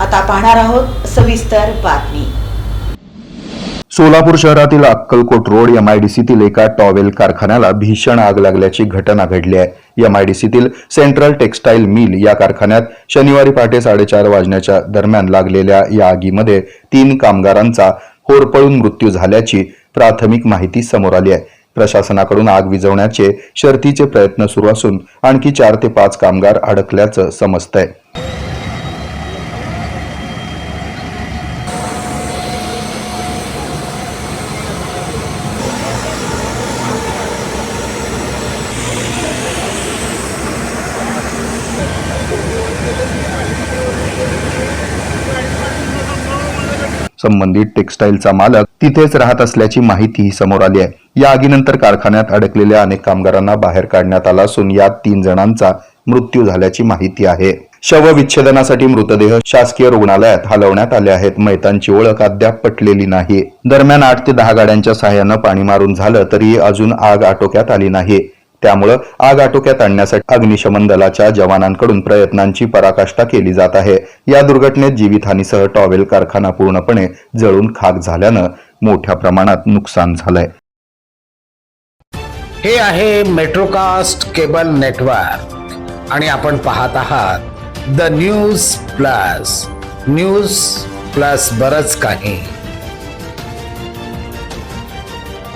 आता पाहणार आहोत सविस्तर बातमी. सोलापूर शहरातील अक्कलकोट रोड एमआयडीसीतील एका टॉवेल कारखान्याला भीषण आग लागल्याची घटना घडली आहे. एमआयडीसीतील सेंट्रल टेक्सटाईल मिल या कारखान्यात शनिवारी पहाटे साडेचार वाजण्याच्या दरम्यान लागलेल्या या आगीमध्ये तीन कामगारांचा होरपळून मृत्यू झाल्याची प्राथमिक माहिती समोर आली आहे. प्रशासनाकडून आग विझवण्याचे शर्थीचे प्रयत्न सुरू असून आणखी चार ते पाच कामगार अडकल्याचं समजतंय. संबंधित टेक्सटाईलचा मालक तिथेच राहत असल्याची माहिती समोर आली आहे. या आगीनंतर कारखान्यात अडकलेल्या अनेक कामगारांना बाहेर काढण्यात आला असून यात तीन जणांचा मृत्यू झाल्याची माहिती आहे. शवविच्छेदनासाठी मृतदेह शासकीय रुग्णालयात हलवण्यात आले आहेत. मैतांची ओळख अद्याप पटलेली नाही. दरम्यान आठ ते दहा गाड्यांच्या सहाय्यानं पाणी मारून झालं तरी अजून आग आटोक्यात आली नाही. त्यामुळं आग आटोक्यात आणण्यासाठी अग्निशमन दलाच्या जवानांकडून प्रयत्नांची पराकाष्ठा केली जात आहे. या दुर्घटनेत जीवितहानीसह टॉवेल कारखाना पूर्णपणे जळून खाक झाल्यानं मोठ्या प्रमाणात नुकसान झालंय. हे आहे मेट्रोकास्ट केबल नेटवर्क आणि आपण पाहत आहात the news plus. News plus बरच काही.